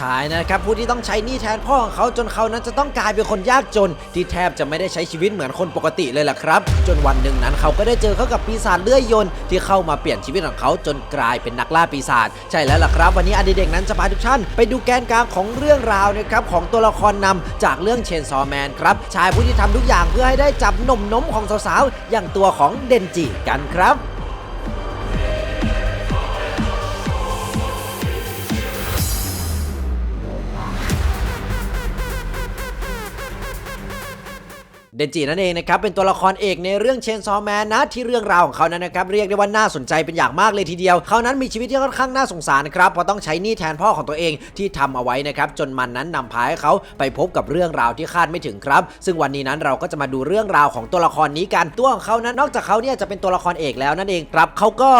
ชายนะครับผู้ที่ต้องใช้หนี้แทนพ่อของเขาจนเขานั้นจะต้องกลายเป็นคนยากจน ที่แทบจะไม่ได้ใช้ชีวิตเหมือนคนปกติเลยล่ะครับ จนวันหนึ่งนั้นเขาก็ได้เจอเข้ากับปีศาจเลื่อยยนต์ที่เข้ามาเปลี่ยนชีวิตของเขาจนกลายเป็นนักล่าปีศาจใช่แล้วล่ะครับวันนี้อดีเด็กนั้นจะพาทุกท่านไปดูแกนกลางของเรื่องราวนะครับของตัวละครนำจากเรื่องเชนซอแมนครับชายผู้ที่ทำทุกอย่างเพื่อให้ได้จับนมนมของสาวๆอย่างตัวของเดนจิกันครับ เดนจินั่นเองนะครับเป็นตัวละครเอกในเรื่องเชนซอแมนนะที่เรื่องราวของเขานั้นนะครับเรียกได้ว่าน่าสนใจเป็นอย่างมากเลยทีเดียว เขานั้นมีชีวิตที่ค่อนข้างน่าสงสารนะครับเพราะต้องใช้หนี้แทนพ่อของตัวเองที่ทำเอาไว้นะครับจนมันนั้นนำพาให้เขาไปพบกับเรื่องราวที่คาดไม่ถึงครับ ซึ่งวันนี้นั้นเราก็จะมาดูเรื่องราวของตัวละครนี้กันตัวของเขานั้นนอกจากเขาเนี่ยจะเป็นตัวละครเอกแล้วนั่นเองครับเขาก็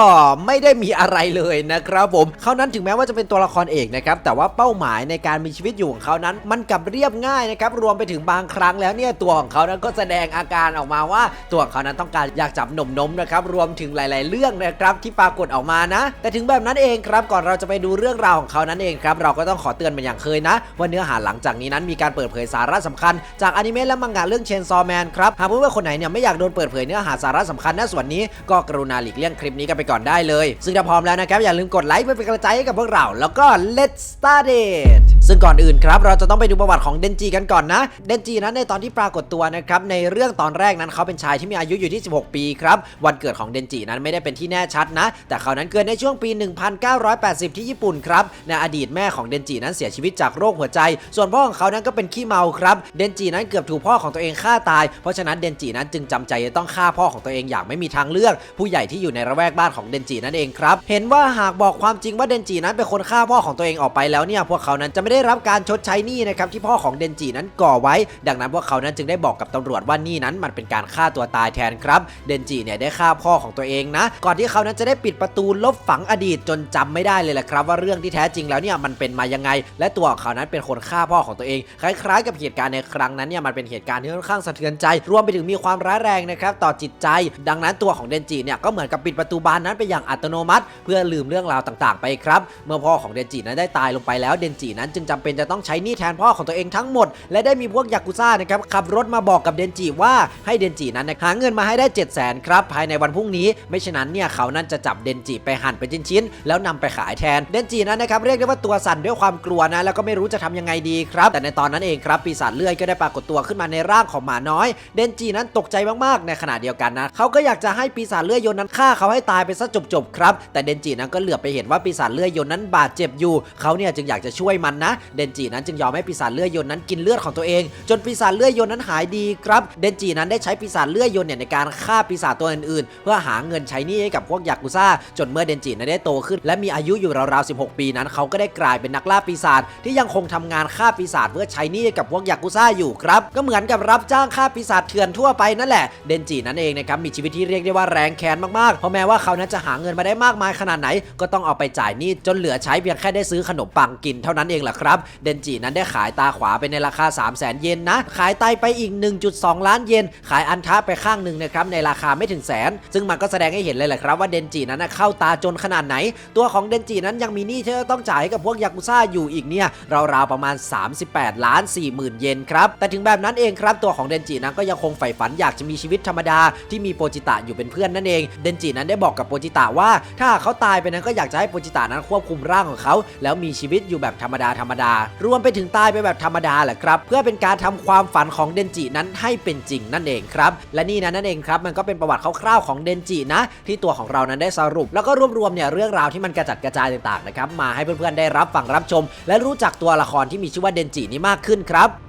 ไม่ได้มีอะไรเลยนะครับผมเขานั้นถึงแม้ว่าจะเป็นตัวละครเอกนะครับแต่ว่าเป้าหมายในการมีชีวิตอยู่ของเขานั้น มันกลับเรียบง่ายนะครับรวมไปถึงบางครั้งแล้วเนี่ยตัวของเขานั้นกแสดงอาการออกมาว่า ตัวของเขานั้นต้องการอยากจับหนมนมนะครับรวมถึงหลาย ๆ เรื่องนะครับที่ปรากฏออกมานะ แต่ถึงแบบนั้นเองครับก่อนเราจะไปดูเรื่องราวของเขานั้นเองครับเราก็ต้องขอเตือนเป็นอย่างเคยนะว่าเนื้อหาหลังจากนี้นั้นมีการเปิดเผยสาระสำคัญจากอนิเมะและมังงะเรื่องเชนซอแมนครับหากเพื่อนๆคนไหนเนี่ยไม่อยากโดนเปิดเผยเนื้อหาสาระสำคัญณส่วนนี้ก็กรุณาหลีกเลี่ยงคลิปนี้กันไปก่อนได้เลย ซึ่งถ้าพร้อมแล้วนะครับอย่าลืมกดไลค์เพื่อเป็นกำลังใจให้กับพวกเรา แล้วก็ let's start it ซึ่งก่อนอื่นครับเราจะต้องไปดูประวัติของเดนจิกันก่อนนะ เดนจินั้นในตอนที่ปรากฏตัวนะครับในเรื่องตอนแรกนั้นเขาเป็นชายที่มีอายุอยู่ที่ 16 ปีครับวันเกิดของเดนจินั้นไม่ได้เป็นที่แน่ชัดนะ แต่เขานั้นเกิดในช่วงปี 1980 ที่ญี่ปุ่นครับในอดีตแม่ของเดนจินั้นเสียชีวิตจากโรคหัวใจ ส่วนพ่อของเขานั้นก็เป็นขี้เมาครับเดนจินั้นเกือบถูกพ่อของตัวเองฆ่าตาย เพราะฉะนั้นเดนจินั้นจึงจำใจจะต้องฆ่าพ่อของตัวเองอย่างไม่มีทางเลือก ผู้ใหญ่ที่อยู่ในระแวกบ้านของเดนจินั่นเองครับเห็นว่าหากบอกความจริงว่าเดนจินั้นเป็นคนฆ่าพ่อของตัวเองออกไปแล้วเนี่ยพวกเขานั้นจะไม่ได้รับการชดใช้หนี้นะครับที่พ่อของเดนจินั้นก่อไว้ ดังนั้นพวกเขานั้นจึงได้บอกกับตำรวจว่านี่นั้นมันเป็นการฆ่าตัวตายแทนครับเดนจิเนี่ยได้ฆ่าพ่อของตัวเองนะ ก่อนที่เขานั้นจะได้ปิดประตูลบฝังอดีตจนจำไม่ได้เลยแหละครับ ว่าเรื่องที่แท้จริงแล้วเนี่ยมันเป็นมายังไง และตัวของเขานั้นเป็นคนฆ่าพ่อของตัวเอง คล้ายๆ กับเหตุการณ์ในครั้งนั้นเนี่ยมันเป็นเหตุการณ์ที่ค่อนข้างสะเทือนใจ รวมไปถึงมีความร้ายแรงนะครับต่อจิตใจ ดังนั้นตัวของเดนจิเนี่ยก็เหมือนกับปิดประตูบานนั้นไปอย่างอัตโนมัติ เพื่อลืมเรื่องราวต่างๆ ไปครับเมื่อพ่อของเดนจินั้นได้ตายลงไปแล้วเดนจินั้นจึงจำเป็นจะต้องใช้หนี้แทนพ่อของตัวเองทั้งหมด และได้มีพวกยากุซ่านะครับขับรถมาบอกกับเดนจิว่าให้เดนจินั้นหาเงินมาให้ได้ 7 0 0 0 0 0ครับภายในวันพรุ่งนี้ ไม่ฉะนั้นเนี่ยเขานั้นจะจับเดนจิไปหั่นเป็นชิ้นๆแล้วนำไปขายแทนเดนจินั้นนะครับเรียกได้ว่าตัวสั่นด้วยความกลัวนะแล้วก็ไม่รู้จะทำยังไงดีครับ แต่ในตอนนั้นเองครับปีศาจเลื่อยก็ได้ปรากฏตัวขึ้นมาในร่างของหมาน้อย เดนจินั้นตกใจมากๆ ในขณะเดียวกันนะเขาก็อยากจะให้ปีศาจเลื่อยยนนั้นฆ่าเขาให้ตายไปซะจบๆครับ แต่เดนจินั้นก็เหลือบไปเห็นว่าปีศาจเลื่อยยนนั้นบาดเจ็บอยู่เขาเนี่ยจึงอยากจะช่วยมันนะ เดนจินั้นจึงยอมให้ปีศาจเลื่อยยนนั้นกินเลือดของตัวเอง จนปีศาจเลื่อยยนนั้นหายดีครับเดนจินั้นได้ใช้ปีศาจเลื่อยยนเนี่ยในการฆ่าปีศาจตัวอื่นๆ เพื่อหาเงินใช้หนี้ให้กับพวกยากุซ่า จนเมื่อเดนจินั้นได้โตขึ้น และมีอายุอยู่ราวๆ 16 ปีนั้น เขาก็ได้กลายเป็นนักล่าปีศาจที่ยังคงทำงานฆ่าปีศาจเพื่อใช้หนี้ให้กับพวกยากุซ่าอยู่ครับก็เหมือนกับรับจ้างฆ่าปีศาจเถื่อนทั่วไปนั่นแหละเดนจินั่นเองนะครับมีชีวิตที่เรียกได้ว่าแรงแค้นมากๆเพราะแม้ว่าเขานั้นจะหาเงินมาได้มากมายขนาดไหน ก็ต้องเอาไปจ่ายหนี้จนเหลือใช้เพียงแค่ได้ซื้อขนมปังกินเท่านั้นเองแหละครับเดนจินั้นได้ขายตาขวาไปในราคา 3 0 0 0 0 0 เยนนะขายไตไปอีก1.2 ล้านเยน ขายอันทะไปข้างหนึ่งนะครับในราคาไม่ถึงแสน ซึ่งมันก็แสดงให้เห็นเลยแหละครับว่าเดนจินั้นเข้าตาจนขนาดไหน ตัวของเดนจินั้นยังมีหนี้ที่ต้องจ่ายให้กับพวกยากุซ่าอยู่อีกเนี่ยราวๆประมาณ 38 ล้าน4หมื่นเยนครับแต่ถึงแบบนั้นเองครับตัวของเดนจินั้นก็ยังคงใฝ่ฝันอยากจะมีชีวิตธรรมดาที่มีโปจิตะอยู่เป็นเพื่อนนั่นเองเดนจินั้นได้บอกกับโปจิตะว่าถ้าเขาตายไปนั้นก็อยากจะให้โปจิตะนั้นควบคุมร่างของเขา แล้วมีชีวิตอยู่แบบธรรมดาธรรมดารวมไปถึงตายไปแบบธรรมดาแหละครับ เพื่อเป็นการทำความฝันของเดนจินั้นให้เป็นจริงนั่นเองครับ และนี่นะนั่นเองครับมันก็เป็นประวัติคร่าวๆของเดนจินะ ที่ตัวของเรานั้นได้สรุป แล้วก็รวบรวมเนี่ยเรื่องราวที่มันกระจัดกระจายต่างๆนะครับมาให้เพื่อนๆได้รับฟังรับชม และรู้จักตัวละครที่มีชื่อว่าเดนจินี้มากขึ้นครับ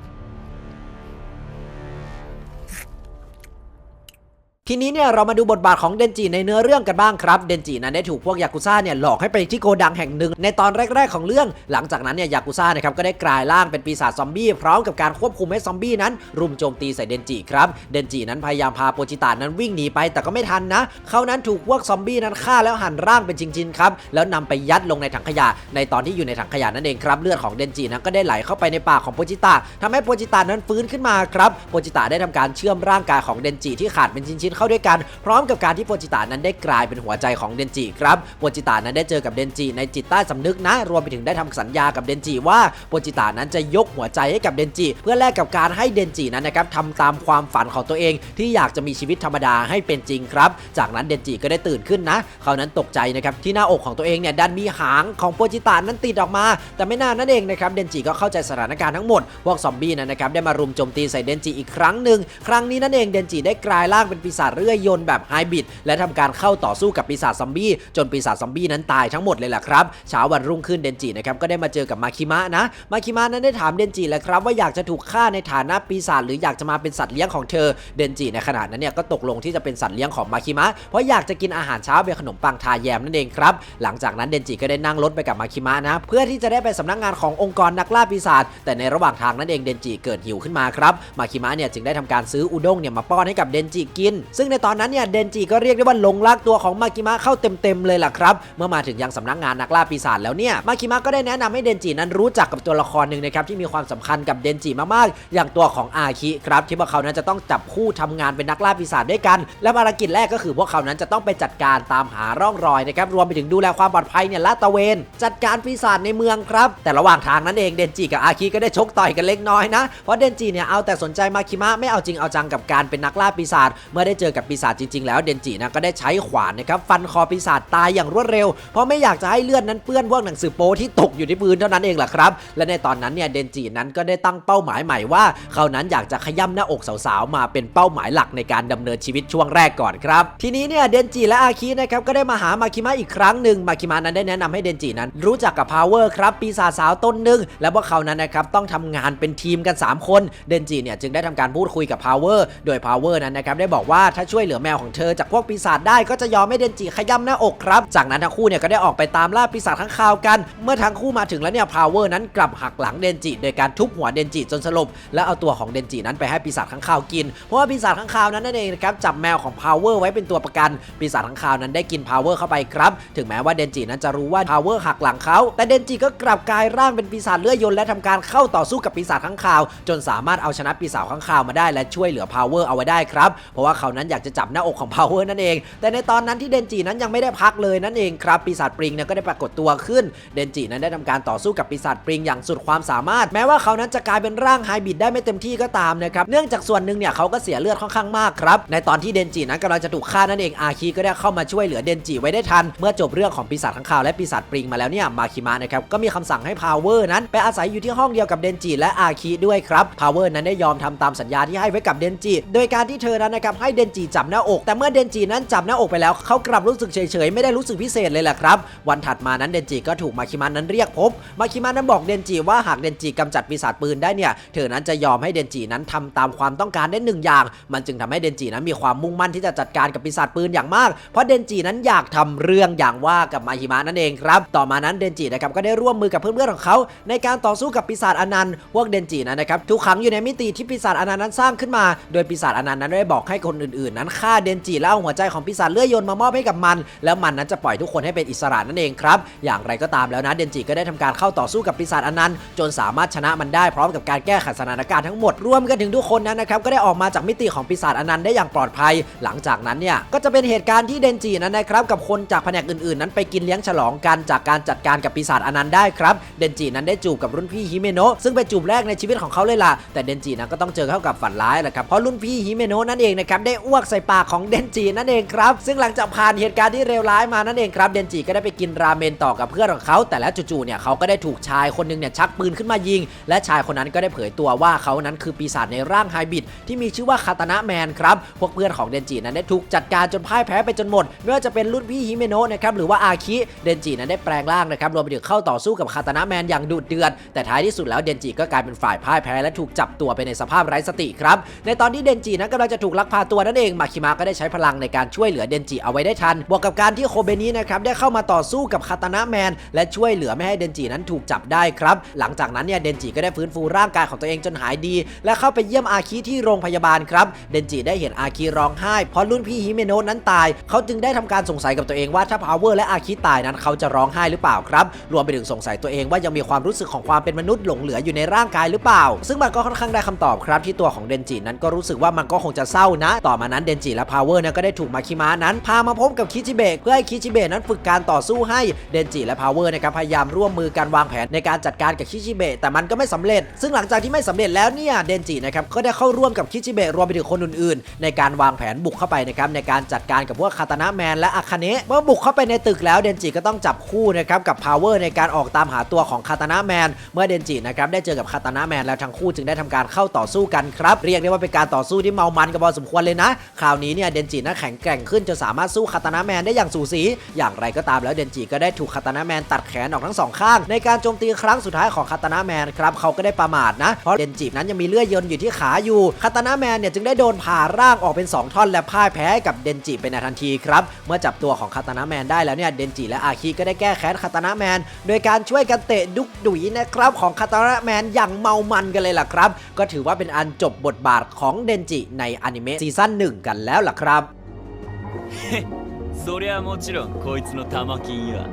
ทีนี้เนี่ยเรามาดูบทบาทของเดนจิในเนื้อเรื่องกันบ้างครับเดนจินั้นได้ถูกพวกยากุซ่าเนี่ยหลอกให้ไปที่โกดังแห่งหนึ่งในตอนแรกๆของเรื่อง หลังจากนั้นเนี่ยยากุซ่านะครับก็ได้กลายร่างเป็นปีศาจซอมบี้พร้อมกับการควบคุมให้ซอมบี้นั้น รุมโจมตีใส่เดนจิครับเดนจินั้นพยายามพาโปจิตานั้นวิ่งหนีไปแต่ก็ไม่ทันนะเขานั้นถูกพวกซอมบี้นั้นฆ่าแล้วหั่นร่างเป็นชิ้นๆครับแล้วนำไปยัดลงในถังขยะ ในตอนที่อยู่ในถังขยะนั่นเองครับเลือดของเดนจินั้นก็ได้ไหลเข้าไปในปากของโปจิตาทำให้โปจิตานั้นฟื้นขึ้นมาครับโปจิตาได้ทำการเชื่อมร่างกายของเดนจิที่ขาดเป็นชิ้นๆเข้าด้วยกัน พร้อมกับการที่โปจิตานั้นได้กลายเป็นหัวใจของเดนจิครับโปจิตานั้นได้เจอกับเดนจิในจิตใต้สำนึกนะ รวมไปถึงได้ทำสัญญากับเดนจิว่าโปจิตานั้นจะยกหัวใจให้กับเดนจิ เพื่อแลกกับการให้เดนจินั้นนะครับทำตามความฝันของตัวเอง ที่อยากจะมีชีวิตธรรมดาให้เป็นจริงครับ จากนั้นเดนจิก็ได้ตื่นขึ้นนะ เขานั้นตกใจนะครับที่หน้าอกของตัวเองเนี่ยดันมีหางของโปจิตานั้นติดออกมา แต่ไม่นานนั่นเองนะครับเดนจิก็เข้าใจสถานการณ์ทั้งหมด พวกซอมบี้นั้นนะครับได้มารุมโจมตีใส่เดนจิอีกครั้งหนึ่งครั้งนี้นั่นเองเดนจิได้กลายร่างเป็นปีศาจเรื่อยยนต์แบบไฮบริดและทำการเข้าต่อสู้กับปีศาจซอมบี้จนปีศาจซอมบี้นั้นตายทั้งหมดเลยแหละครับเช้าวันรุ่งขึ้นเดนจินะครับก็ได้มาเจอกับมาคิมะนะมาคิมะนั้นได้ถามเดนจิแหละครับว่าอยากจะถูกฆ่าในฐานะปีศาจหรืออยากจะมาเป็นสัตว์เลี้ยงของเธอเดนจิในขณะนั้นเนี่ยก็ตกลงที่จะเป็นสัตว์เลี้ยงของมาคิมะเพราะอยากจะกินอาหารเช้าเป็นขนมปังทาแยมนั่นเองครับหลังจากนั้นเดนจิก็ได้นั่งรถไปกับมาคิมะนะเพื่อที่จะได้ไปสำนักงานขององค์กรนักล่าปีศาจแต่ในระหว่างทางนั้นเองเดนจิเกิดหิวขึ้นมาครับมาคิมะเนี่ยจึงได้ทำการซื้ออุด้งเนี่ยมาป้อนให้กับเดนจิกินซึ่งในตอนนั้นเนี่ยเดนจิก็เรียกได้ว่าหลงรักตัวของมาคิมะเข้าเต็มๆเลยล่ะครับ เมื่อมาถึงยังสำนักงานนักล่าปีศาจแล้วเนี่ยมาคิมะก็ได้แนะนำให้เดนจินั้นรู้จักกับตัวละครหนึ่งนะครับที่มีความสำคัญกับเดนจิมากๆ อย่างตัวของอาคิครับที่พวกเขานั้นจะต้องจับคู่ทำงานเป็นนักล่าปีศาจด้วยกัน และภารกิจแรกก็คือพวกเขานั้นจะต้องไปจัดการตามหาร่องรอยนะครับรวมไปถึงดูแลความปลอดภัยเนี่ยลาดตะเวน จัดการปีศาจในเมืองครับ แต่ระหว่างทางนั้นเองเดนจิกับอาคิก็ได้ชกต่อยกันเล็กน้อยนะเพราะเดนจิเนี่ยเอาแต่สนใจมาคิมะไม่เอาจริงเอาจังกับการเป็นนักล่าปีศาจเมื่อได้เจอกับปีศาจจริง ๆ แล้วเดนจินะก็ได้ใช้ขวานนะครับฟันคอปีศาจตายอย่างรวดเร็ว เพราะไม่อยากจะให้เลือดนั้นเปื้อนพวกหนังสือโป๊ที่ตกอยู่ที่พื้นเท่านั้นเองแหละครับ และในตอนนั้นเนี่ยเดนจินั้นก็ได้ตั้งเป้าหมายใหม่ว่า เขานั้นอยากจะขย้ำหน้าอกสาวๆมาเป็นเป้าหมายหลักในการดำเนินชีวิตช่วงแรกก่อนครับ ทีนี้เนี่ยเดนจิและอาคินะครับก็ได้มาหามาคิมะอีกครั้งหนึ่งมาคิมะนั้นได้แนะนำให้เดนจินั้น รู้จักกับพาวเวอร์ครับปีศาจสาวต้นหนึ่งและพวกเขานั้นนะครับต้องทำงานเป็นทีมกัน 3 คนเดนจิเนี่ยจึงได้ทำการพูดคุยกับพาวเวอร์โดยพาวเวอร์นั้นนะครับได้บอกว่าถ้าช่วยเหลือแมวของเธอจากพวกปีศาจได้ก็จะยอมให้เดนจิขย้ำหน้าอกครับ จากนั้นทั้งคู่เนี่ยก็ได้ออกไปตามล่าปีศาจข้างคาวกัน เมื่อทั้งคู่มาถึงแล้วเนี่ยพาวเวอร์นั้นกลับหักหลังเดนจิ โดยการทุบหัวเดนจิจนสลบแล้วเอาตัวของเดนจินั้นไปให้ปีศาจข้างคาวกิน เพราะว่าปีศาจข้างคาวนั้นนั่นเองนะครับจับแมวของพาวเวอร์ไว้เป็นตัวประกัน ปีศาจข้างคาวนั้นได้กินพาวเวอร์เข้าไปครับถึงแม้ว่าเดนจินั้นจะรู้ว่าพาวเวอร์หักหลังเขาแต่เดนจิก็กลับกลายร่างเป็นปีศาจเลื่อยยนและทำการเข้าต่อสู้กับปีศาจข้างคาว จนสามารถเอาชนะปีศาจข้างคาวมาได้และช่วยเหลือพาวเวอร์เอาไว้ได้ครับเพราะว่าเขานั้นอยากจะจับหน้าอกของพาวเวอร์นั่นเอง แต่ในตอนนั้นที่เดนจินั้นยังไม่ได้พักเลยนั่นเองครับปีศาจปริงเนี่ยก็ได้ปรากฏตัวขึ้นเดนจินั้นได้ทำการต่อสู้กับปีศาจปริงอย่างสุดความสามารถ แม้ว่าเขานั้นจะกลายเป็นร่างไฮบิดได้ไม่เต็มที่ก็ตามนะครับเนื่องจากส่วนหนึ่งเนี่ยเขาก็เสียเลือดค่อนข้างมากครับในตอนที่เดนจินั้นกำลังจะถูกฆ่านั่นเองอาคีก็ได้เข้ามาช่วยเหลือเดนจิไว้ได้ทัน เมื่อจบเรื่องของปีศาจข้างคาวและปีศาจปริงมาแล้วเนี่ยมาคิมะนะครับก็มีคำสั่งให้พาวเวอร์นั้นไปอาศัยอยู่ที่ห้องเดียวกับเดนจิและอาคีด้วยครับพาวเวอร์นั้นได้ยอมทำตามสัญญาที่ให้ไว้กับเดนจิโดยการที่เธอนั้นนะครับให้เดนจิจับหน้าอก แต่เมื่อเดนจินั้นจับหน้าอกไปแล้วเขากลับรู้สึกเฉยๆไม่ได้รู้สึกพิเศษเลยแหละครับ วันถัดมานั้นเดนจิก็ถูกมาคิมะนั้นเรียกพบ มาคิมะนั้นบอกเดนจิว่าหากเดนจิกำจัดปีศาจปืนได้เนี่ยเธอนั้นจะยอมให้เดนจินั้นทำตามความต้องการได้หนึ่งอย่าง มันจึงทำให้เดนจินั้นมีความมุ่งมั่นที่จะจัดการกับปีศาจปืนอย่างมาก เพราะเดนจินั้นอยากทำเรื่องอย่างว่ากับมาฮิมะนั่นเองครับ ต่อมานั้นเดนจินะครับก็ได้ร่วมมือกับเพื่อนๆของเขา ในการต่อสู้กับปีศาจอนันต์พวกเดนจินั้นนะครับถูกขังอยู่ในมิติที่ปีศาจอนันต์นั้นสร้างขึ้นมา โดยปีศาจอนันต์นั้นได้บอกให้คนอื่นๆ นั้นฆ่าเดนจิแล้วเอาหัวใจของปีศาจเลื่อยยนมามอบให้กับมัน แล้วมันนั้นจะปล่อยทุกคนให้เป็นอิสระนั่นเองครับ อย่างไรก็ตามแล้วนะเดนจิก็ได้ทำการเข้าต่อสู้กับปีศาจอนันต์จนสามารถชนะมันได้พร้อมกับการแก้ไขสถานการณ์ทั้งหมดรวมกันถึงทุกคนนั้นนะครับก็ได้ออกมาจากมิติของปีศาจอนันต์ได้อย่างปลอดภัย หลังจากนั้นเนี่ยก็จะเป็นเหตุการณ์ที่เดนจินั้นนะครับกับคนจากแผนกอื่นๆ นั้นไปกินเลี้ยงฉลองกันจากการจัดการกับปีศาจอนันต์ได้ครับเดนจินั้นได้จูบกับรุ่นพี่ฮิเมโนะซึ่งเป็นจูบแรกในชีวิตของเขาเลยล่ะแต่เดนจินั้นก็ต้องเจอเข้ากับฝันร้ายแหละครับเพราะรุ่นพี่ฮิเมโนะนั่นเองนะครับได้อวกใส่ปากของเดนจินั่นเองครับ ซึ่งหลังจากผ่านเหตุการณ์ที่เลวร้ายมานั่นเองครับ เดนจิก็ได้ไปกินราเมนต่อกับเพื่อนของเขา แต่แล้วจู่ๆเนี่ยเขาก็ได้ถูกชายคนหนึงเนี่ยชักปืนขึ้นมายิง และชายคนนั้นก็ได้เผยตัวว่าเขานั้นคือปีศาจในร่างไฮบิดที่มีชื่อว่าคาตานะแมนครับ พวกเพื่อนของเดนจินั้นได้ถูกจัดการจนพ่ายแพ้ไปจนหมด ไม่ว่าจะเป็นรุ่นพี่ฮิเมโนะนะครับหรือว่าอาคิ เดนจินั้นได้แปลงร่างนะครับรวมไปถึงเข้าต่อสู้กับคาตานะแมนอย่างดุเดือด แต่ท้ายที่สุดแล้วเดนจิก็กลายเป็นฝ่ายพ่ายแพ้และถูกจับตัวไปในสภาพไร้สติครับในตอนที่เดนจินั้นกำลังจะถูกลักพาตัวนั่นเองมาคิมะก็ได้ใช้พลังในการช่วยเหลือเดนจิเอาไว้ได้ทัน บวกกับการที่โคเบนี้นะครับได้เข้ามาต่อสู้กับคาตานะแมน และช่วยเหลือไม่ให้เดนจินั้นถูกจับได้ครับ หลังจากนั้นเนี่ยเดนจิก็ได้ฟื้นฟูร่างกายของตัวเองจนหายดี และเข้าไปเยี่ยมอาคิที่โรงพยาบาลครับ เดนจิได้เห็นอาคิร้องไห้เพราะรุ่นพี่ฮิเมโนะนั้นตาย เขาจึงได้ทำการสงสัยกับตัวเองว่าถ้าพาวเวอร์และอาคิตายนั้นเขาจะร้องไห้หรือเปล่าครับ รวมไปถึงสงสัยตัวเองว่ายังมีความรู้สึกของความเป็นมนุษย์หลงเหลืออยู่ในร่างกายหรือเปล่า ซึ่งมันก็ค่อนข้างได้คำตอบครับที่ตัวของเดนจินั้นก็รู้สึกว่ามันก็คงจะเศร้านะ ต่อมานั้นเดนจิและพาวเวอร์นั้นก็ได้ถูกมาคิมะนั้นพามาพบกับคิจิเบะเพื่อให้คิจิเบะนั้นฝึกการต่อสู้ให้เดนจิและพาวเวอร์นะครับพยายามร่วมมือกันวางแผนในการจัดการกับคิจิเบะแต่มันก็ไม่สำเร็จ ซึ่งหลังจากที่ไม่สำเร็จแล้วเนี่ยเดนจินะครับก็ได้เข้าร่วมกับคิจิเบะรวมไปถึงคนอื่นๆ ในการวางแผนบุกเข้าไปนะครับในการจัดการกับพวกคาตานะแมนและอาคาเนะเมื่อบุกเข้าไปในตึกแล้วเดนจิก็ต้องจับคู่นะครับกับพาวเวอร์ในการออกตามหาตัวของคาตานะแมนเมื่อเดนจินะครับได้เจอกับคาตานะแมนแล้วทั้งคู่จึงได้ทำการเข้าต่อสู้กันครับ เรียกได้ว่าเป็นการต่อสู้ที่เมามันกันพอสมควรเลยนะคราวนี้เนี่ยเดนจินั้นแข็งแกร่งขึ้นจนสามารถสู้คาตานะแมนได้อย่างสูสี อย่างไรก็ตามแล้วเดนจิก็ได้ถูกคาตานะแมนตัดแขนออกทั้งสองข้าง ในการโจมตีครั้งสุดท้ายของคาตานะแมนครับเขาก็ได้ประมาทนะ เพราะเดนจินั้นยังมีเลือดยนอยู่ที่ขาอยู่คาตานะแมนเนี่ยจึงได้โดนผ่าร่างออกเป็น 2 ท่อนและพ่ายแพ้กับเดนจิไปในทันทีครับเมื่อจับตัวของคาตานะแมนได้แล้วเนี่ยเดนจิและอาคิก็ได้แก้แค้นคาตานะแมนโดยการช่วยกันเตะดุกดุยนะครับของคาตานะแมนอย่างเมามันกันเลยล่ะครับ ก็ถือว่าเป็นอันจบบทบาทของเดนจิในอนิเมะซีซั่นหนึ่งกันแล้วล่ะครับ そりゃもちろんこいつの玉金や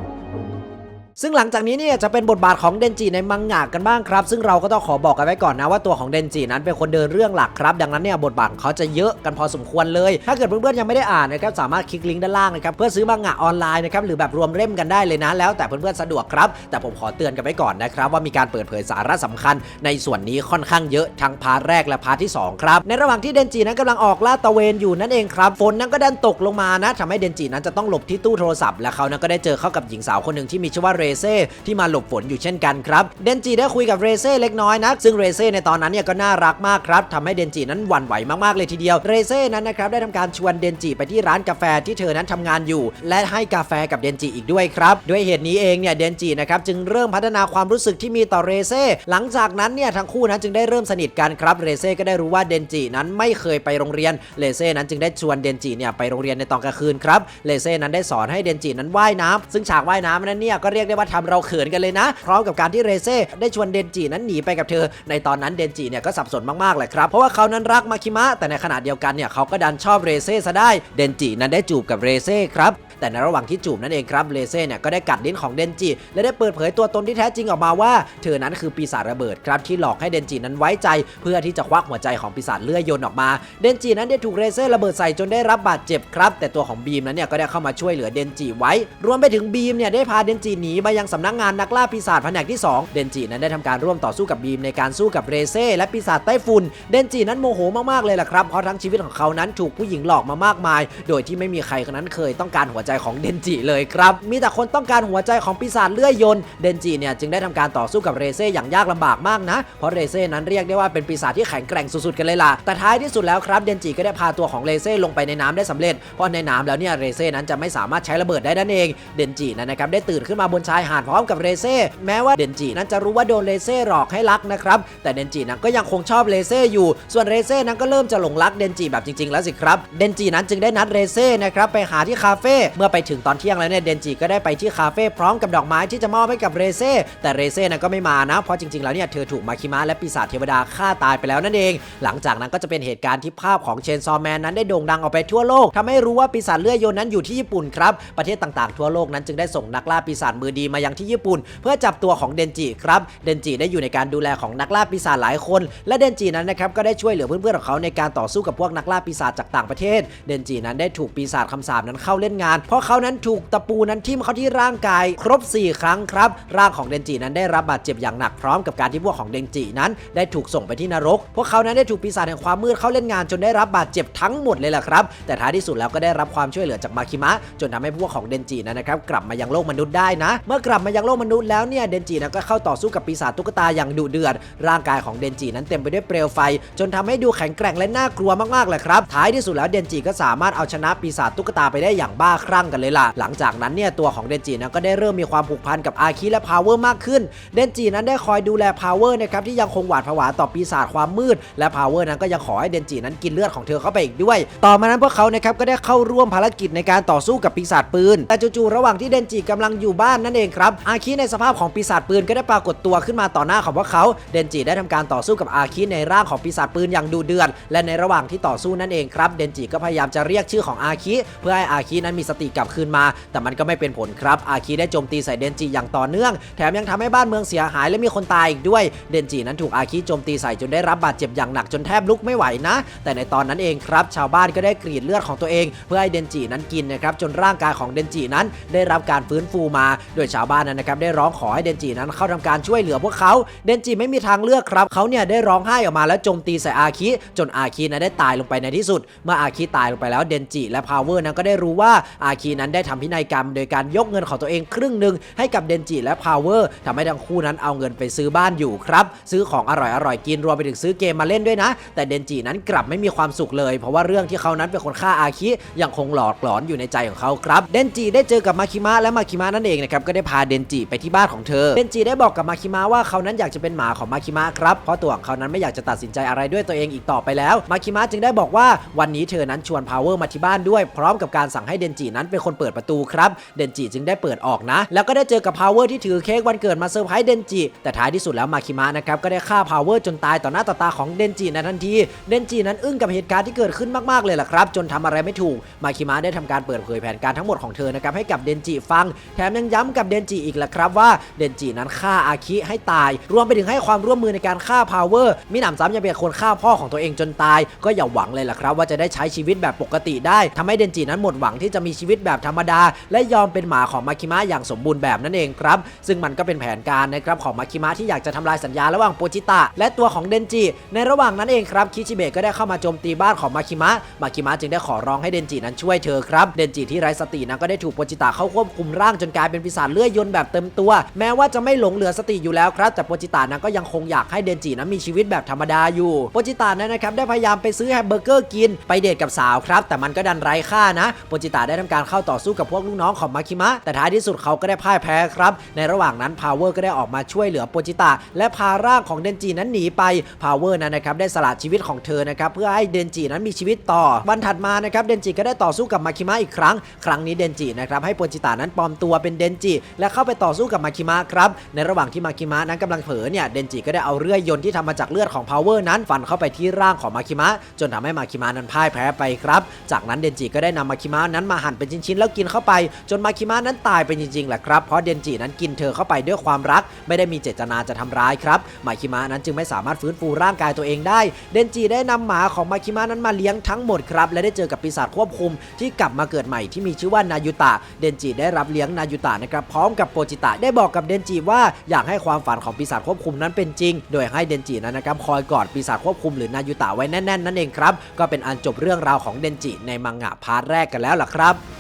ซึ่งหลังจากนี้เนี่ยจะเป็นบทบาทของเดนจิในมังงะกันบ้างครับ ซึ่งเราก็ต้องขอบอกกันไว้ก่อนนะว่าตัวของเดนจินั้นเป็นคนเดินเรื่องหลักครับ ดังนั้นเนี่ยบทบาทเขาจะเยอะกันพอสมควรเลย ถ้าเกิดเพื่อนๆยังไม่ได้อ่านนะครับสามารถคลิกลิงก์ด้านล่างนะครับเพื่อซื้อมังงะออนไลน์นะครับหรือแบบรวมเล่มกันได้เลยนะ แล้วแต่เพื่อนๆสะดวกครับแต่ผมขอเตือนกันไว้ก่อนนะครับว่ามีการเปิดเผยสาระสำคัญ ในส่วนนี้ค่อนข้างเยอะทั้งพาร์ทแรกและพาร์ทที่สองครับ ในระหว่างที่เดนจินั้นกำลังออกลาดตระเวนอยู่นั่นเองครับฝนนั้นก็ดันตกลงมานะทำให้เดนจินั้นจะต้องหลบที่ตู้โทรศัพท์และเขานั้นก็ได้เจอเข้ากับหญิงสาวคนหนึ่งที่มีชื่อว่าเรเซ่ที่มาหลบฝนอยู่เช่นกันครับ เดนจิได้คุยกับเรเซ่เล็กน้อยนะซึ่งเรเซ่ในตอนนั้นเนี่ยก็น่ารักมากครับทำให้เดนจินั้นหวั่นไหวมากๆเลยทีเดียวเรเซ่นั้นนะครับได้ทำการชวนเดนจิไปที่ร้านกาแฟที่เธอนั้นทำงานอยู่ และให้กาแฟกับเดนจิอีกด้วยครับด้วยเหตุนี้เองเนี่ยเดนจินะครับจึงเริ่มพัฒนาความรู้สึกที่มีต่อเรเซ่หลังจากนั้นเนี่ยทั้งคู่นั้นจึงได้เริ่มสนิทกันครับเรเซ่ก็ได้รู้ว่าเดนจินั้นไม่เคยไปโรงเรียนเรเซ่นั้นจึงได้ชวนเดนจิเนี่ยไปโรงเรียนในตอนกลางคืนครับเรเซ่นั้นได้สอนให้เดนจินั้นว่ายน้ำซึ่งฉากว่ายน้ำนั้นเนี่ยก็เรียกได้ว่าทำเราเขินกันเลยนะ พร้อมกับการที่เรเซ่ได้ชวนเดนจินั้นหนีไปกับเธอ ในตอนนั้นเดนจิเนี่ยก็สับสนมากๆเลยครับ เพราะว่าเขานั้นรักมาคิมะแต่ในขณะเดียวกันเนี่ยเขาก็ดันชอบเรเซ่ซะได้ เดนจินั้นได้จูบกับเรเซ่ครับ แต่ในระหว่างที่จูบนั่นเองครับเลเซ่เนี่ยก็ได้กัดลิ้นของเดนจิและได้เปิดเผยตัวตนที่แท้จริงออกมาว่า เธอนั้นคือปีศาจระเบิดครับที่หลอกให้เดนจินั้นไว้ใจ เพื่อที่จะควักหัวใจของปีศาจเลื่อยยนต์ออกมา เดนจินั้นได้ถูกเลเซ่ระเบิดใส่จนได้รับบาดเจ็บครับ แต่ตัวของบีมนั้นเนี่ยก็ได้เข้ามาช่วยเหลือเดนจิไว้ รวมไปถึงบีมเนี่ยได้พาเดนจิหนีมายังสำนักงานนักล่าปีศาจแผนกที่สองเดนจินั้นได้ทำการร่วมต่อสู้กับบีมในการสู้กับเรเซ่และปีศาจไต้ฝุ่นเดนจินั้นโมโหมากๆเลยล่ะครับเพราะทั้งชีวิตของเขานั้นถูกผู้หญิงหลอกมามากมาย โดยที่ไม่มีใครคนนั้นเคยต้องการหัวใจของเดนจิเลยครับ มีแต่คนต้องการหัวใจของปีศาจเลื่อยยนเดนจิเนี่ยจึงได้ทำการต่อสู้กับเรเซ่อย่างยากลำบากมากนะ เพราะเรเซ่นั้นเรียกได้ว่าเป็นปีศาจที่แข็งแกร่งสุดๆกันเลยล่ะ แต่ท้ายที่สุดแล้วครับเดนจิก็ได้พาตัวของเรเซ่ลงไปในน้ำได้สำเร็จ เพราะในน้ำแล้วเนี่ยเรเซ่นั้นจะไม่สามารถใช้ระเบิดได้นั่นเอง เดนจินั้นนะครับได้ตื่นขึ้นมาบนชายหาดพร้อมกับเรเซ่ แม้ว่าเดนจินั้นจะรู้ว่าโดนเรเซ่หลอกให้รักนะครับ แต่เดนจินั้นก็ยังคงชอบเรเซ่อยู่ ส่วนเรเซ่นั้นก็เริ่มจะหลงรักเดนจิแบบจริงๆ แล้วสิครับ เดนจินั้นจึงได้นัดเรเซ่นะครับไปหาที่คาเฟ่เมื่อไปถึงตอนเที่ยงแล้วเนี่ยเดนจิก็ได้ไปที่คาเฟ่พร้อมกับดอกไม้ที่จะมอบให้กับเรเซ่แต่เรเซ่นั้นก็ไม่มานะเพราะจริงๆแล้วเนี่ยเธอถูกมาคิมะและปีศาจเทวดาฆ่าตายไปแล้วนั่นเอง หลังจากนั้นก็จะเป็นเหตุการณ์ที่ภาพของเชนซอแมนนั้นได้โด่งดังออกไปทั่วโลกทำให้รู้ว่าปีศาจเลื่อยยนนั้นอยู่ที่ญี่ปุ่นครับประเทศต่างๆทั่วโลกนั้นจึงได้ส่งนักล่าปีศาจมือดีมายังที่ญี่ปุ่น เพื่อจับตัวของเดนจิครับเดนจิได้อยู่ในการดูแลของนักล่าปีศาจหลายคน และเดนจินั้นนะครับก็ได้ช่วยเหลือเพื่อนๆของเขาในการต่อสู้กับพวกนักล่าปีศาจจากต่างประเทศ เดนจินั้นได้ถูกปีศาจคำสาปนั้นเข้าเล่นงานเพราะเขานั้นถูกตะปูนั้นทิ่มเข้าที่ร่างกายครบ 4 ครั้งครับ ร่างของเดนจินั้นได้รับบาดเจ็บอย่างหนักพร้อมกับการที่พวกของเดนจินั้นได้ถูกส่งไปที่นรก พวกเขานั้นได้ถูกปีศาจแห่งความมืดเข้าเล่นงานจนได้รับบาดเจ็บทั้งหมดเลยล่ะครับ แต่ท้ายที่สุดแล้วก็ได้รับความช่วยเหลือจากมาคิมะ จนทำให้พวกของเดนจินั้นนะครับกลับมายังโลกมนุษย์ได้นะ เมื่อกลับมายังโลกมนุษย์แล้วเนี่ยเดนจินั้นก็เข้าต่อสู้กับปีศาจตุ๊กตาอย่างดุเดือด ร่างกายของเดนจินั้นเต็มไปด้วยเปลวไฟ จนทำให้ดูแข็งแกร่งและน่ากลัวมากๆเลยครับ ท้ายที่สุดแล้วเดนจิก็สามารถเอาชนะปีศาจตุ๊กตาไปได้อย่างบ้าคลั่งกันเลยล่ะ หลังจากนั้นเนี่ยตัวของเดนจินั้นก็ได้เริ่มมีความผูกพันกับอาคิและพาวเวอร์มากขึ้น เดนจินั้นได้คอยดูแลพาวเวอร์นะครับที่ยังคงหวาดผวาต่อปีศาจความมืด และพาวเวอร์นั้นก็ยังขอให้เดนจินั้นกินเลือดของเธอเข้าไปอีกด้วย ต่อมานั้นพวกเขานะครับก็ได้เข้าร่วมภารกิจในการต่อสู้กับปีศาจปืน แต่จู่ๆระหว่างที่เดนจิกำลังอยู่บ้านนั่นเองครับอาคิในสภาพของปีศาจปืนก็ได้ปรากฏตัวขึ้นมาต่อหน้าของพวกเขาเดนจิได้ทำการต่อสู้กับอาคิในร่างของปีศาจปืนอย่างดุเดือดและในระหว่างที่ต่อสู้นั่นเองครับเดนจิก็พยายามจะเรียกชื่อของอาคิเพื่อให้อาคินั้นมีสติติกลับคืนมา แต่มันก็ไม่เป็นผลครับ อาคีได้โจมตีใส่เดนจิอย่างต่อเนื่อง แถมยังทำให้บ้านเมืองเสียหายและมีคนตายอีกด้วย เดนจินั้นถูกอาคีโจมตีใส่จนได้รับบาดเจ็บอย่างหนักจนแทบลุกไม่ไหวนะ แต่ในตอนนั้นเองครับ ชาวบ้านก็ได้กรีดเลือดของตัวเอง เพื่อให้เดนจินั้นกินนะครับจนร่างกายของเดนจินั้น ได้รับการฟื้นฟูมา โดยชาวบ้านนั้นนะครับได้ร้องขอให้เดนจินั้นเข้าทำการช่วยเหลือพวกเขาเดนจิไม่มีทางเลือกครับเขาเนี่ยได้ร้องไห้ออกมาแล้วโจมตีใส่อาคิจนอาคินั้นได้ตายลงไปในที่สุด เมื่ออาคิตายลงไปแล้วเดนจิและพาวเวอร์นั้นก็ได้รู้ว่าอาคินั้นได้ทำพินัยกรรม โดยการยกเงินของตัวเองครึ่งหนึ่งให้กับเดนจิและพาวเวอร์ทำให้ทั้งคู่นั้นเอาเงินไปซื้อบ้านอยู่ครับ ซื้อของอร่อยๆกินรวมไปถึงซื้อเกมมาเล่นด้วยนะ แต่เดนจินั้นกลับไม่มีความสุขเลย เพราะว่าเรื่องที่เขานั้นเป็นคนฆ่าอาคิยังคงหลอกหลอนอยู่ในใจของเขาครับเดนจิได้เจอกับมาคิมะและมาคิมะนั่นเองนะครับก็ได้พาเดนจิไปที่บ้านของเธอเดนจิได้บอกกับมาคิมะว่าเขานั้นอยากจะเป็นหมาของมาคิมะครับเพราะตัวของเขานั้นไม่อยากจะตัดสินใจอะไรด้วยตัวเองอีกต่อไปแล้วมาคิมะจึงได้บอกว่าวันนี้เธอนั้นชวนพาวเวอร์มาที่บ้านด้วย พร้อมกับการสั่งให้เดนจินั้นเป็นคนเปิดประตูครับ เดนจิจึงได้เปิดออกนะ แล้วก็ได้เจอกับพาวเวอร์ที่ถือเค้กวันเกิดมาเซอร์ไพรส์เดนจิ แต่ท้ายที่สุดแล้วมาคิมะนะครับก็ได้ฆ่าพาวเวอร์จนตายต่อหน้าต่อตาของเดนจิในทันที เดนจินั้นอึ้งกับเหตุการณ์ที่เกิดขึ้นมากๆเลยล่ะครับ จนทำอะไรไม่ถูก มาคิมะได้ทำการเปิดเผยแผนการทั้งหมดของเธอนะครับให้กับเดนจิฟัง แถมยังย้ำกับเดนจิอีกแหละครับว่าเดนจินั้นฆ่าอาคิให้ตาย รวมไปถึงให้ความร่วมมือในการฆ่าพาวเวอร์มิหนำซ้ำยังเป็นคนฆ่าพ่อของตัวเองจนตาย ก็อย่าหวังเลยล่ะครับ ว่าจะได้ใช้ชีวิตแบบปกติได้ทำให้เดนจินั้นหมดหวังที่จะมีชีวิตแบบธรรมดา และยอมเป็นหมาของมาคิมะอย่างสมบูรณ์แบบนั่นเองครับ ซึ่งมันก็เป็นแผนการนะครับของมาคิมะที่อยากจะทำลายสัญญาระหว่างโปจิตะและตัวของเดนจิ ในระหว่างนั้นเองครับคิชิเบะก็ได้เข้ามาโจมตีบ้านของมาคิมะมาคิมะจึงได้ขอร้องให้เดนจินั้นช่วยเธอครับเดนจิที่ไร้สตินั้นก็ได้ถูกโปจิตะเข้าควบคุมร่างจนกลายเป็นปีศาจเลื่อยยนต์แบบเต็มตัว แม้ว่าจะไม่หลงเหลือสติอยู่แล้วครับ แต่โปจิตะนั้นก็ยังคงอยากให้เดนจินั้นมีชีวิตแบบธรรมดาอยู่โปจิตะนั้นนะครับได้พยายามไปซื้อแฮมเบอร์เกอร์กินไปเดทกับสาวครับแต่มันก็ดันไร้ค่านะโปจิตะได้ทำการการเข้าต่อสู้กับพวกลูกน้องของมาคิมะ แต่ท้ายที่สุดเขาก็ได้พ่ายแพ้ครับ ในระหว่างนั้นพาวเวอร์ก็ได้ออกมาช่วยเหลือโปจิตะ และพาร่างของเดนจินั้นหนีไปพาวเวอร์นั้นนะครับได้สละชีวิตของเธอนะครับเพื่อให้เดนจินั้นมีชีวิตต่อ วันถัดมานะครับเดนจิก็ได้ต่อสู้กับมาคิมะอีกครั้ง ครั้งนี้เดนจินะครับให้โปจิตะนั้นปลอมตัวเป็นเดนจิ และเข้าไปต่อสู้กับมาคิมะครับในระหว่างที่มาคิมะนั้นกำลังเผลอเนี่ยเดนจิก็ได้เอาเรื่อยยนต์ที่ทำมาจากเลือดของพาวเวอร์นั้นฟันเข้าไปที่ร่างของมาคิมะจนทำให้มาคิมะนั้นพ่ายแพ้ไปครับ จากนั้นเดนจิก็ได้นำมาคิมะนั้นมาหั่นเป็นชิ้นๆ แล้วกินเข้าไป จนมาคิมะนั้นตายไปจริงๆแหละครับเพราะเดนจินั้นกินเธอเข้าไปด้วยความรัก ไม่ได้มีเจตนาจะทำร้ายครับมาคิมะนั้นจึงไม่สามารถฟื้นฟูร่างกายตัวเองได้ เดนจิได้นำหมาของมาคิมะนั้นมาเลี้ยงทั้งหมดครับและได้เจอกับปีศาจควบคุมที่กลับมาเกิดใหม่ที่มีชื่อว่านายุตะเดนจิได้รับเลี้ยงนายุตะนะครับพร้อมกับโปจิตะได้บอกกับเดนจิว่าอยากให้ความฝันของปีศาจควบคุมนั้นเป็นจริง โดยให้เดนจินั้นนะครับคอยกอดปีศาจควบคุมหรือนายุตะไว้แน่นๆนั่นเองครับก็เป็นอันจบเรื่องราวของเดนจิในมังงะพาร์ทแรกกันแล้วล่ะครับ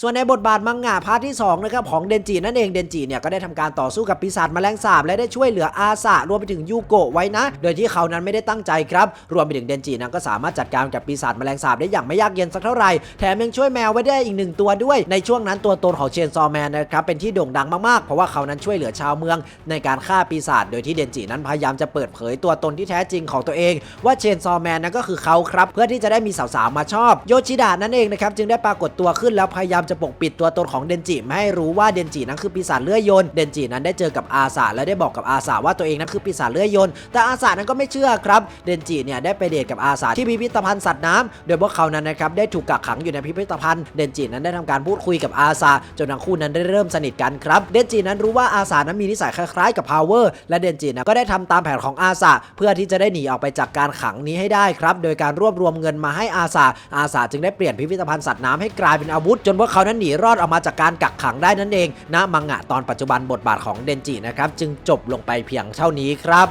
ส่วนในบทบาทมังงะพาร์ทที่2นะครับของเดนจินั่นเองเดนจิเนี่ยก็ได้ทำการต่อสู้กับปีศาจแมลงสาบและได้ช่วยเหลืออาสะรวมไปถึงยูโกะไว้นะ โดยที่เขานั้นไม่ได้ตั้งใจครับรวมไปถึงเดนจินั้นก็สามารถจัดการกับปีศาจแมลงสาบได้อย่างไม่ยากเย็นสักเท่าไหร่แถมยังช่วยแมวไว้ได้อีกหนึ่งตัวด้วย ในช่วงนั้นตัวตนของเชนซอแมนนะครับเป็นที่โด่งดังมากๆ เพราะว่าเขานั้นช่วยเหลือชาวเมือง ในการฆ่าปีศาจโดยที่เดนจินั้นพยายามจะเปิดเผยตัวตนที่แท้จริงของตัวเอง ว่าเชนซอแมนนั้นก็คือเขาครับเพื่อที่จะได้มีสาวๆมาชอบโยชิดะนั่นเองนะครับจึงได้ปรากฏตัวขึ้นแล้วพยายามจะปกปิดตัวตนของเดนจิไม่ให้รู้ว่าเดนจินั้นคือปีศาจเลื่อยยนต์เดนจินั้นได้เจอกับอาสาและได้บอกกับอาสาว่าตัวเองนั้นคือปีศาจเลื่อยยนต์แต่อาสานั้นก็ไม่เชื่อครับ เดนจิเนี่ยได้ไปเดทกับอาสาที่พิพิธภัณฑ์สัตว์น้ำโดยพวกเขานั้นนะครับได้ถูกกักขังอยู่ในพิพิธภัณฑ์เดนจินั้นได้ทำการพูดคุยกับอาสาจนทั้งคู่นั้นได้เริ่มสนิทกันครับเดนจินั้นรู้ว่าอาสานั้นมีนิสัยคล้ายๆกับพาวเวอร์และเดนจินะก็ได้ทำตามแผนของอาสาเพื่อที่จะได้หนีออกไปจากการขังนี้ให้ได้ครับ โดยการรวบรวมเงินมาให้อาสาอาสาจึงได้เปลี่ยนพิพิธภัณฑ์สัตว์น้ำให้กลายเป็นอาวุธจนพวกเขานั้นหนีรอดออกมาจากการกักขังได้นั่นเองณมังงะตอนปัจจุบันบทบาทของเดนจินะครับจึงจบลงไปเพียงเท่านี้ครับ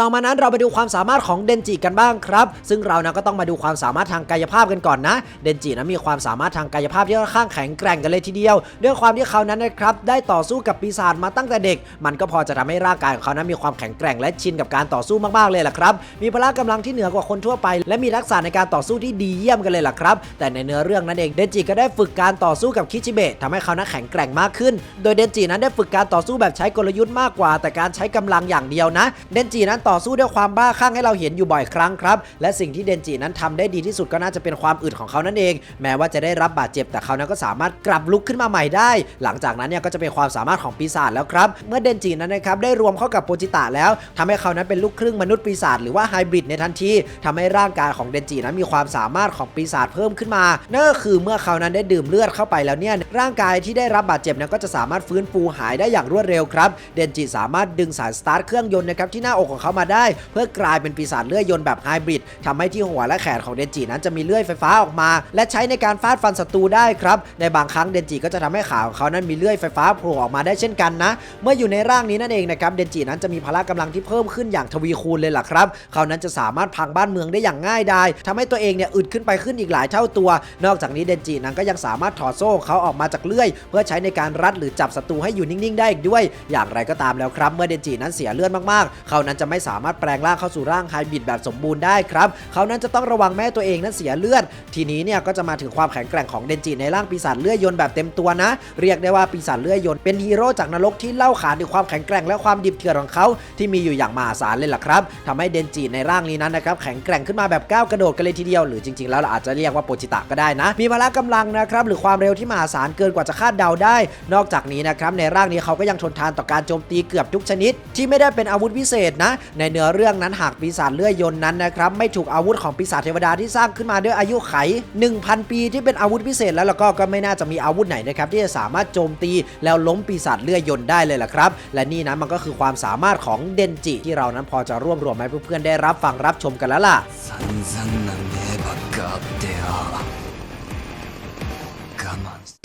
ต่อมานั้นเราไปดูความสามารถของเดนจิกันบ้างครับ ซึ่งเรานะก็ต้องมาดูความสามารถทางกายภาพกันก่อนนะ เดนจินะมีความสามารถทางกายภาพที่ค่อนข้างแข็งแกร่งกันเลยทีเดียว ด้วยความที่เขานั้นนะครับได้ต่อสู้กับปีศาจมาตั้งแต่เด็ก มันก็พอจะทำให้ร่างกายของเขานั้นมีความแข็งแกร่งและชินกับการต่อสู้มากๆเลยล่ะครับ มีพละกำลังที่เหนือกว่าคนทั่วไป และมีทักษะในการต่อสู้ที่ดีเยี่ยมกันเลยล่ะครับ แต่ในเนื้อเรื่องนั้นเองเดนจิก็ได้ฝึกการต่อสู้กับคิจิเบะทำให้เขานั้นแข็งแกร่งมากขึ้น โดยเดนจินั้นได้ฝึกการต่อสู้แบบใช้กลยุทธ์มากกว่า แต่การใช้กำลังอย่างเดียวนะ เดนจินั้นต่อสู้ด้วยความบ้าคลั่งให้เราเห็นอยู่บ่อยครั้งครับ และสิ่งที่เดนจินั้นทำได้ดีที่สุดก็น่าจะเป็นความอึดของเขานั่นเอง แม้ว่าจะได้รับบาดเจ็บแต่เขานั้นก็สามารถกลับลุกขึ้นมาใหม่ได้ หลังจากนั้นเนี่ยก็จะเป็นความสามารถของปีศาจแล้วครับ เมื่อเดนจินั้นนะครับได้รวมเข้ากับโปจิตะแล้วทำให้เขานั้นเป็นลูกครึ่งมนุษย์ปีศาจหรือว่าไฮบริดในทันทีทำให้ร่างกายของเดนจินั้นมีความสามารถของปีศาจเพิ่มขึ้นมานั่นก็คือเมื่อเขานั้นได้ดื่มเลือดเข้าไปแล้วเนี่ยร่างกายที่ได้รับบาดเจ็บนั้นก็จะสามารถฟื้นฟูหายได้อย่างรวดเร็วครับ เดนจิสามารถดึงสายสตาร์ทเครื่องยนต์นะครับที่หน้าอกของเขามาได้ เพื่อกลายเป็นปีศาจเลื่อยยนต์แบบไฮบริดทำให้ที่หัวและแขนของเดนจินั้นจะมีเลื่อยไฟฟ้าออกมา และใช้ในการฟาดฟันศัตรูได้ครับ ในบางครั้งเดนจิก็จะทำให้ขาของเขานั้นมีเลื่อยไฟฟ้าโผล่ออกมาได้เช่นกันนะ เมื่ออยู่ในร่างนี้นั่นเองนะครับเดนจินั้นจะมีพละกำลังที่เพิ่มขึ้นอย่างทวีคูณเลยล่ะครับ เขานั้นจะสามารถพังบ้านเมืองได้อย่างง่ายดายทำให้ตัวเองเนี่ยอึดขึ้นไปขึ้นอีกหลายเท่าตัว นอกจากนี้เดนจินั้นก็ยังสามารถถอดโซ่ของเขาออกมาจากเลื่อย เพื่อใช้ในการรัดหรือจับศัตรูให้อยู่นิ่งๆ ได้อีกด้วย อย่างไรก็ตามแล้วครับ เมื่อเดนจินั้นเสียเลือดมากๆ เขานั้นจะไม่สามารถแปลงร่างเข้าสู่ร่างไฮบริดแบบสมบูรณ์ได้ครับเขานั้นจะต้องระวังแม่ตัวเองนั้นเสียเลือด ทีนี้เนี่ยก็จะมาถึงความแข็งแกร่งของเดนจิในร่างปีศาจเลื่อยยนต์แบบเต็มตัวนะ เรียกได้ว่าปีศาจเลื่อยยนต์เป็นฮีโร่จากนรกที่เล่าขานถึงความแข็งแกร่งและความดิบเถื่อนของเขาที่มีอยู่อย่างมหาศาลเลยล่ะครับทำให้เดนจิในร่างนี้นั้นนะครับแข็งแกร่งขึ้นมาแบบก้าวกระโดดกันเลยทีเดียวหรือจริงๆ แล้วเราอาจจะเรียกว่าโปจิตะก็ได้นะ มีพละกำลังนะครับหรือความเร็วที่มหาศาลเกินกว่าจะคาดเดาได้ นอกจากนี้นะครับในร่างนี้เขาก็ยังทนทานต่อการโจมตีเกือบทุกชนิด ที่ไม่ได้เป็นอาวุธพิเศษนะในเนื้อเรื่องนั้นหากปีศาจเลื่อยยนต์นั้นนะครับไม่ถูกอาวุธของปีศาจเทวดาที่สร้างขึ้นมาด้วยอายุไข 1,000 ปีที่เป็นอาวุธพิเศษแล้วแล้วก็ก็ไม่น่าจะมีอาวุธไหนนะครับที่จะสามารถโจมตีแล้วล้มปีศาจเลื่อยยนต์ได้เลยล่ะครับ และนี่นะมันก็คือความสามารถของเดนจิ ที่เรานั้นพอจะรวบรวมให้เพื่อนๆได้รับฟังรับชมกันแล้วล่ะ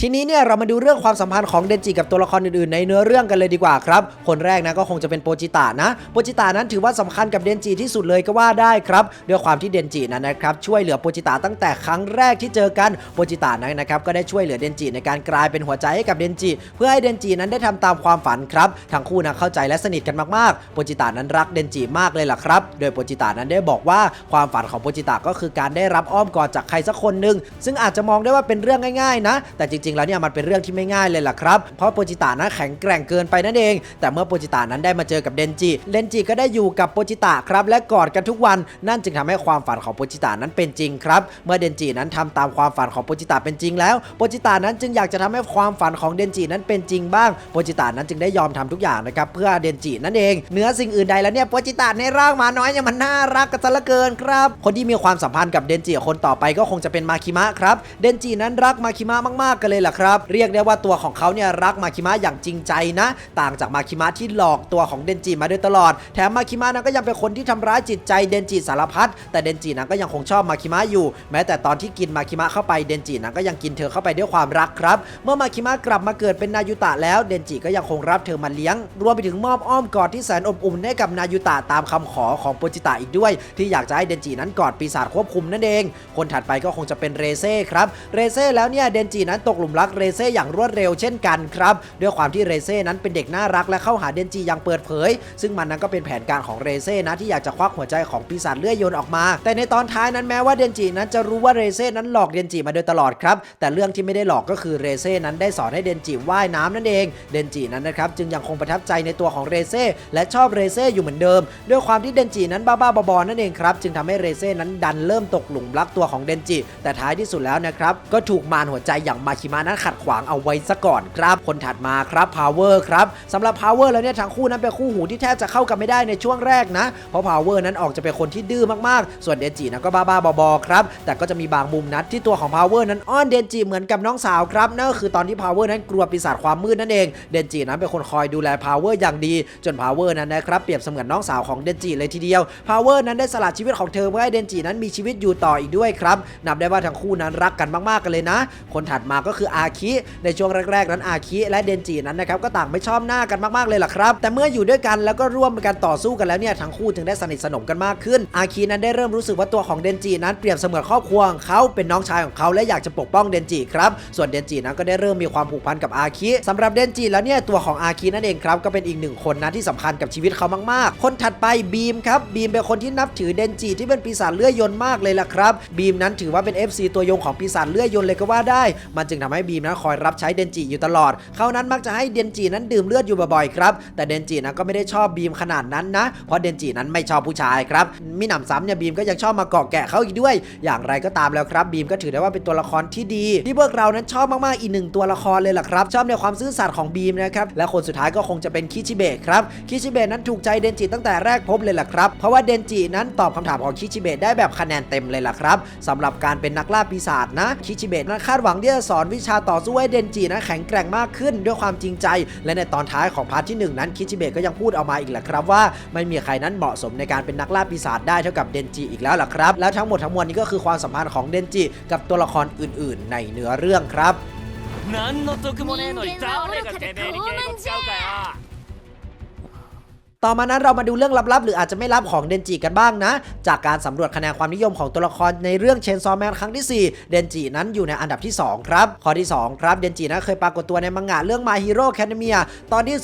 ทีนี้เนี่ยเรามาดูเรื่องความสัมพันธ์ของเดนจิกับตัวละครอื่นๆในเนื้อเรื่องกันเลยดีกว่าครับ คนแรกนะก็คงจะเป็นโปจิตะนะ โปจิตะนั้นถือว่าสำคัญกับเดนจิที่สุดเลยก็ว่าได้ครับด้วยความที่เดนจินั้นนะครับช่วยเหลือโปจิตะตั้งแต่ครั้งแรกที่เจอกันโปจิตะนั้นนะครับก็ได้ช่วยเหลือเดนจิในการกลายเป็นหัวใจให้กับเดนจิเพื่อให้เดนจินั้นได้ทำตามความฝันครับทั้งคู่นะเข้าใจและสนิทกันมากๆโปจิตะนั้นรักเดนจิมากเลยล่ะครับ โดยโปจิตะนั้นได้บอกว่าความฝันของโปจิตะก็คือการได้รับอ้อมกอดจากใครสักคนหนึ่งซึ่งอาจจะมองได้ว่าเป็นเรื่องง่ายๆนะ แต่จริงๆ แล้วเนี่ยมันเป็นเรื่องที่ไม่ง่ายเลยล่ะครับ เพราะโปจิตะนั้นแข็งแกร่งเกินไปนั่นเอง แต่เมื่อโปจิตะนั้นได้มาเจอกับเดนจิ เดนจิก็ได้อยู่กับโปจิตะครับและกอดกันทุกวัน นั่นจึงทำให้ความฝันของโปจิตะนั้นเป็นจริงครับ เมื่อเดนจินั้นทำตามความฝันของโปจิตะเป็นจริงแล้ว โปจิตะนั้นจึงอยากจะทำให้ความฝันของเดนจินั้นเป็นจริงบ้าง โปจิตะนั้นจึงได้ยอมทำทุกอย่างนะครับเพื่อเดนจินั่นเองเหนือสิ่งอื่นใดแล้วเนี่ยโปจิตะในร่างมาน้อยเนี่ยมันน่ารักกันซะเหลือเกินครับ คนที่มีความสัมพันธ์กับเดนจิคนต่อไปก็คงจะเป็นมาคิมะครับ เดนจินั้นรักมาคิมะมากๆกันเลยล่ะครับ เรียกได้ว่าตัวของเขาเนี่ยรักมาคิมะอย่างจริงใจนะ ต่างจากมาคิมะที่หลอกตัวของเดนจิมาโดยตลอด แถมมาคิมะนั้นก็ยังเป็นคนที่ทำร้ายจิตใจเดนจิสารพัดแต่เดนจินั้นก็ยังคงชอบมาคิมะอยู่ แม้แต่ตอนที่กินมาคิมะเข้าไปเดนจินั้นก็ยังกินเธอเข้าไปด้วยความรักครับ เมื่อมาคิมะกลับมาเกิดเป็นนายุตะแล้วเดนจิก็ยังคงรับเธอมาเลี้ยง รวมไปถึงมอบอ้อมกอดที่แสนอบอุ่นให้กับนายุตะตามคำขอของโปจิตะอีกด้วย ที่อยากจะให้เดนจินั้นกอดปีศาจควบคุมนั่นเอง คนถัดไปก็คงจะเป็นเรเซ่ครับเรเซ่แล้วเนี่ยเดนจินั้นตกหลุมรักเรเซ่อย่างรวดเร็วเช่นกันครับด้วยความที่เรเซ่นั้นเป็นเด็กน่ารักและเข้าหาเดนจิอย่างเปิดเผย ซึ่งมันนั้นก็เป็นแผนการของเรเซ่นะที่อยากจะควักหัวใจของปีศาจเลื่อยยนออกมา แต่ในตอนท้ายนั้นแม้ว่าเดนจินั้นจะรู้ว่าเรเซ่นั้นหลอกเดนจิมาโดยตลอดครับ แต่เรื่องที่ไม่ได้หลอกก็คือเรเซ่นั้นได้สอนให้เดนจิว่ายน้ำนั่นเอง เดนจินั้นนะครับจึงยังคงประทับใจในตัวของเรเซ่และชอบเรเซ่อยู่เหมือนเดิม ด้วยความที่เดนจินั้นบ้าๆบอๆนั่นเองครับจึงทำให้เรเซ่นั้นดันเริ่มตกหลุมรักตัวของเดนจิแต่ท้ายที่สุดแล้วนะครับก็ถูกมารหัวใจอย่างมาคิมะนั้นขัดขวางเอาไว้ซะก่อนครับคนถัดมาครับ Power ครับสำหรับ Power แล้วเนี่ยทั้งคู่นั้นเป็นคู่หูที่แทบจะเข้ากันไม่ได้ในช่วงแรกนะ เพราะ Power นั้นออกจะเป็นคนที่ดื้อมากๆ ส่วนเดนจินั้นก็บ้าๆบอๆครับแต่ก็จะมีบางมุมนัดที่ตัวของ Power นั้นอ้อนเดนจิเหมือนกับน้องสาวครับนั่นก็คือตอนที่ Power นั้นกลัวปีศาจความมืดนั่นเองเดนจินั้นเป็นคนคอยดูแล Power อย่างดี จน Power นั้นนะครับเปรียบเสมือนน้องสาวของเดนจิเลยทีเดียว Power นั้นได้สละชีวิตของเธอเพื่อให้เดนจินั้นมีชีวิตอยู่ต่ออีกด้วยครับนับได้ว่าทั้งคู่นั้นรักกันมากๆกันเลยนะ คนถัดมาก็คืออาคิในช่วงแรกๆนั้นอาคิและเดนจินั้นนะครับก็ต่างไม่ชอบหน้ากันมากๆเลยล่ะครับ แต่เมื่ออยู่ด้วยกันแล้วก็ร่วมกันต่อสู้กันแล้วเนี่ยทั้งคู่ถึงได้สนิทสนมกันมากขึ้น อาคินั้นได้เริ่มรู้สึกว่าตัวของเดนจินั้นเปรียบเสมือนครอบครัวของเขาเป็นน้องชายของเขาและอยากจะปกป้องเดนจิครับส่วนเดนจินั้นก็ได้เริ่มมีความผูกพันกับอาคิสำหรับเดนจิแล้วเนี่ยตัวของอาคินั่นเองครับก็เป็นอีกหนึ่งคนนะที่สำคัญกับชีวิตเขามากๆ คนถัดไปบีมครับบีมเป็นคนที่นับถือเดนจิที่เป็นปีศาจเลื่อยยนมากเลยล่ะครับบีมนั้นถือว่าเป็น FC ตัวยงของปีศาจเลื่อยยนเลยก็ว่าได้ มันจึงทำำให้บีมนั้นคอยรับใช้เดนจิอยู่ตลอด เขานั้นมักจะให้เดนจินั้นดื่มเลือดอยู่บ่อยๆครับแต่เดนจินั้นก็ไม่ได้ชอบบีมขนาดนั้นนะ เพราะเดนจินั้นไม่ชอบผู้ชายครับมิหนำซ้ำเนี่ยบีมก็ยังชอบมาเกาะแกะเขาอีกด้วย อย่างไรก็ตามแล้วครับ บีมก็ถือได้ว่าเป็นตัวละครที่ดี ที่พวกเรานั้นชอบมากๆอีกหนึ่งตัวละครเลยล่ะครับ ชอบในความซื่อสัตย์ของบีมนะครับและคนสุดท้ายก็คงจะเป็นคิชิเบะครับคิชิเบะนั้นถูกใจเดนจิตั้งแต่แรกพบเลยล่ะครับ เพราะว่าเดนจินั้นตอบคำถามของคิชิเบะได้แบบคะแนนเต็มเลยล่ะครับสำหรับการเป็นนักล่าปีศาจนะคิชิเบะนั้นคาดหวังที่จะสอนวิชาต่อสู้ให้เดนจินั้นแข็งแกร่งมากขึ้นด้วยความจริงใจ และในตอนท้ายของพาร์ทที่หนึ่งนั้นคิชิเบะก็ยังพูดออกมาอีกแหละครับว่าไม่มีใครนั้นเหมาะสมในการเป็นนักล่าปีศาจได้เท่ากับเดนจิอีกแล้วล่ะครับแล้วทั้งหมดทั้งมวลนี้ก็คือความสัมพันธ์ของเดนจิกับตัวละครอื่น ๆ ในเนื้อเรื่องครับ 何の得もねえのに誰がてめえに敬語使うかよ ต่อมานั้นเรามาดูเรื่องลับๆ หรืออาจจะไม่ลับของเดนจิกันบ้างนะ จากการสำรวจคะแนนความนิยมของตัวละครในเรื่องเชนซอแมนครั้งที่ 4 เดนจินั้นอยู่ในอันดับที่ 2 ครับ ข้อที่ 2 ครับ เดนจินั้นเคยปรากฏตัวในมังงะเรื่อง My Hero Academia ตอนที่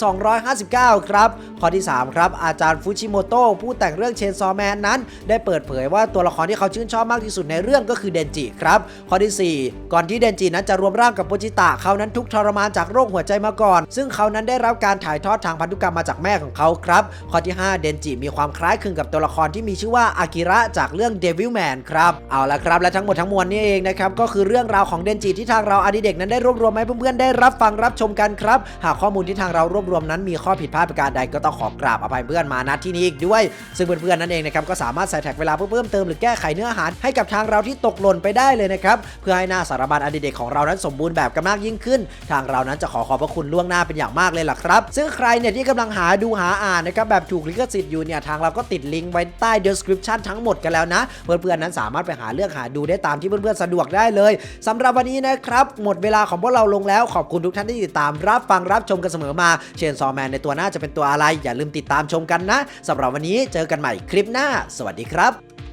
259 ครับ ข้อที่ 3 ครับ อาจารย์ฟุชิโมโตะผู้แต่งเรื่องเชนซอแมนนั้น ได้เปิดเผยว่าตัวละครที่เขาชื่นชอบมากที่สุดในเรื่องก็คือเดนจิครับ ข้อที่ 4 ก่อนที่เดนจินั้นจะรวมร่างกับโปจิตะเขานั้นทุกทรมานจากโรคหัวใจมาก่อน ซึ่งเขานั้นได้รับการถ่ายทอดทางพันธุกรรมมาจากแม่ของเขาครับข้อที่ 5 เดนจิมีความคล้ายคลึงกับตัวละครที่มีชื่อว่าอากิระจากเรื่อง Devilman ครับ เอาละครับ และทั้งหมดทั้งมวลนี้เองนะครับ ก็คือเรื่องราวของเดนจิที่ทางเราอดิเด็กนั้นได้รวบรวมให้เพื่อนๆได้รับฟังรับชมกันครับ หากข้อมูลที่ทางเรารวบรวมนั้นมีข้อผิดพลาดประการใดก็ต้องขอกราบอภัยเพื่อนมาณที่นี้อีกด้วย ซึ่งเพื่อนๆนั่นเองนะครับก็สามารถใส่แท็กเวลาเพื่อเพิ่มเติมหรือแก้ไขเนื้อหาให้กับทางเราที่ตกหล่นไปได้เลยนะครับเพื่อให้หน้าสารบัญอดิเด็กของเรานั้นสมบูรณ์แบบกันมากยิ่งขึ้น ทางเรานั้นจะขอขอบพระคุณล่วงหน้าเป็นอย่างมากเลยล่ะครับ ซึ่งใครเนี่ยที่กำลังหาดูหาอ่านนะครับแบบถูกลิขสิทธิ์อยู่เนี่ยทางเราก็ติดลิงก์ไว้ใต้ description ทั้งหมดกันแล้วนะ เพื่อนๆนั้นสามารถไปหาเรื่องหาดูได้ตามที่เพื่อนๆสะดวกได้เลยสำหรับวันนี้นะครับ หมดเวลาของพวกเราลงแล้ว ขอบคุณทุกท่านที่ติดตามรับฟังรับชมกันเสมอมาเชนซอแมนในตัวหน้าจะเป็นตัวอะไร อย่าลืมติดตามชมกันนะสำหรับวันนี้เจอกันใหม่คลิปหน้า สวัสดีครับ